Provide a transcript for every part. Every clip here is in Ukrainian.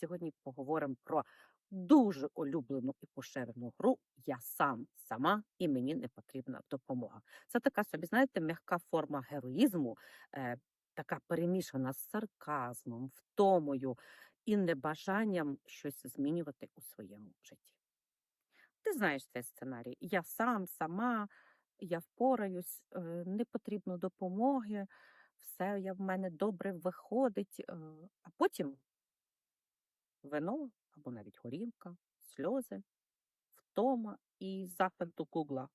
сьогодні поговоримо про дуже улюблену і поширену гру Я сам сама і мені не потрібна допомога. Це така собі, знаєте, м'яка форма героїзму, е, така перемішана з сарказмом, втомою і небажанням щось змінювати у своєму житті. Ти знаєш цей сценарій. Я сам, сама, я впораюсь, е, не потрібно допомоги, все я в мене добре виходить, е, а потім вино або навіть горілка, сльози, втома і запит до Гугла.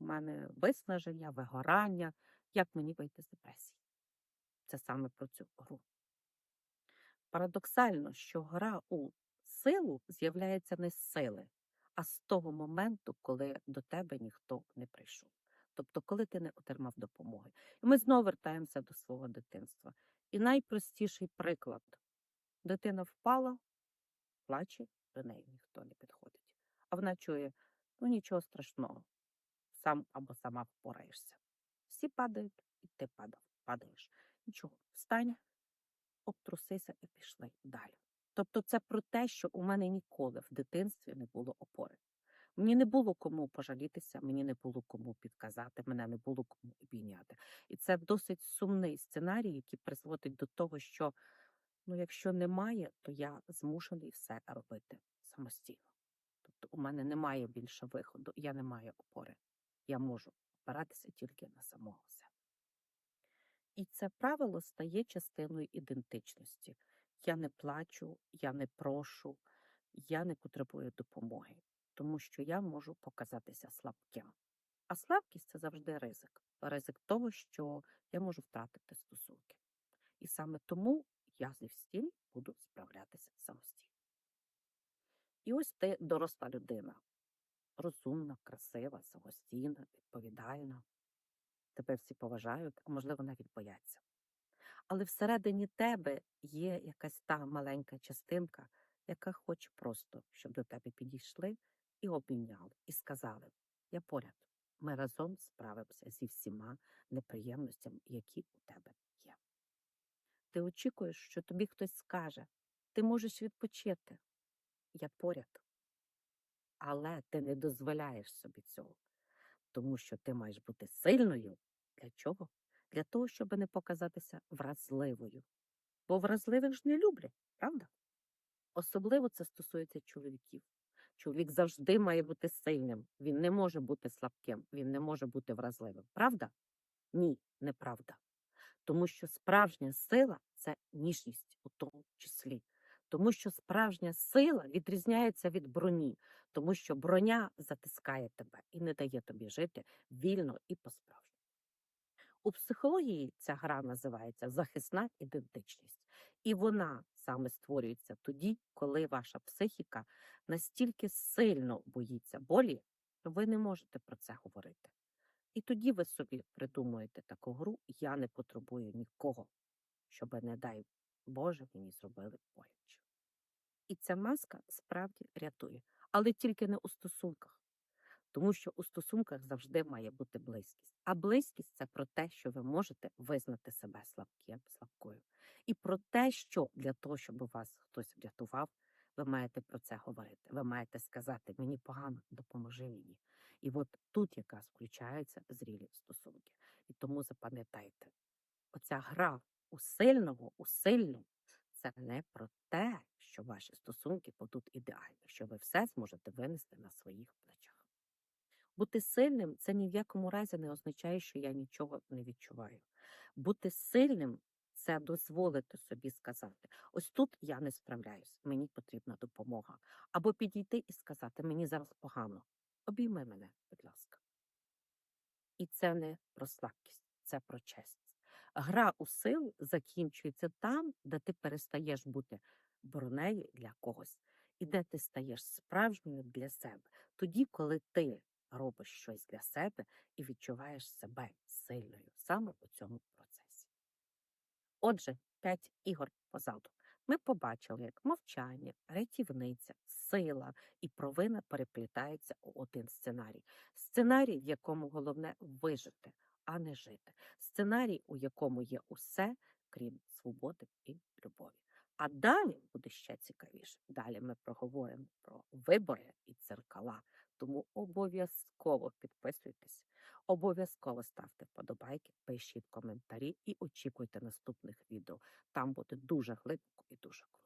У мене виснаження, вигорання, як мені вийти з депресії. Це саме про цю гру. Парадоксально, що гра у силу з'являється не з сили, а з того моменту, коли до тебе ніхто не прийшов. Тобто, коли ти не отримав допомоги. І ми знову вертаємося до свого дитинства. І найпростіший приклад: дитина впала, плаче, до неї ніхто не підходить. А вона чує: ну нічого страшного, сам або сама впораєшся. Всі падають, і ти падав, падаєш. Нічого, встань, обтрусися і пішли далі. Тобто, це про те, що у мене ніколи в дитинстві не було опори. Мені не було кому пожалітися, мені не було кому підказати, мене не було кому обійняти. І це досить сумний сценарій, який призводить до того, що ну, якщо немає, то я змушений все робити самостійно. Тобто у мене немає більше виходу, я не маю опори. Я можу опиратися тільки на самого себе. І це правило стає частиною ідентичності. Я не плачу, я не прошу, я не потребую допомоги, тому що я можу показатися слабким. А слабкість це завжди ризик. Ризик того, що я можу втратити стосунки. І саме тому я зі всім буду справлятися самостійно. І ось ти доросла людина, розумна, красива, самостійна, відповідальна. Тебе всі поважають, а можливо, навіть бояться. Але всередині тебе є якась та маленька частинка, яка хоче просто, щоб до тебе підійшли і обійняли, і сказали: Я поряд, ми разом справимося зі всіма неприємностями, які у тебе. Ти очікуєш, що тобі хтось скаже, ти можеш відпочити, я поряд. Але ти не дозволяєш собі цього, тому що ти маєш бути сильною. Для чого? Для того, щоб не показатися вразливою. Бо вразливих ж не люблять, правда? Особливо це стосується чоловіків. Чоловік завжди має бути сильним. Він не може бути слабким, він не може бути вразливим. Правда? Ні, неправда. Тому що справжня сила це ніжність у тому числі. Тому що справжня сила відрізняється від броні, тому що броня затискає тебе і не дає тобі жити вільно і по-справжньому. У психології ця гра називається захисна ідентичність, і вона саме створюється тоді, коли ваша психіка настільки сильно боїться болі, що ви не можете про це говорити. І тоді ви собі придумуєте таку гру Я не потребую нікого, щоб, не дай Боже, мені зробили боляче. І ця маска справді рятує, але тільки не у стосунках. Тому що у стосунках завжди має бути близькість. А близькість це про те, що ви можете визнати себе слабким, слабкою. І про те, що для того, щоб вас хтось врятував, ви маєте про це говорити. Ви маєте сказати, мені погано, допоможи мені. І от тут якраз включаються зрілі стосунки. І тому запам'ятайте, оця гра у сильного, у сильну, це не про те, що ваші стосунки будуть ідеальні, що ви все зможете винести на своїх плечах. Бути сильним це ні в якому разі не означає, що я нічого не відчуваю. Бути сильним це дозволити собі сказати: ось тут я не справляюсь, мені потрібна допомога. Або підійти і сказати, мені зараз погано. Обійми мене, будь ласка. І це не про слабкість, це про честь. Гра у силу закінчується там, де ти перестаєш бути бронею для когось, і де ти стаєш справжньою для себе. Тоді, коли ти робиш щось для себе і відчуваєш себе сильною саме у цьому процесі. Отже, п'ять ігор позаду. Ми побачили, як мовчання, рятівниця, сила і провина переплітаються у один сценарій. Сценарій, в якому головне вижити, а не жити. Сценарій, у якому є усе, крім свободи і любові. А далі буде ще цікавіше. Далі ми проговоримо про вибори і дзеркала. Тому обов'язково підписуйтесь, обов'язково ставте вподобайки, пишіть коментарі і очікуйте наступних відео. Там буде дуже глибоко і дуже круто.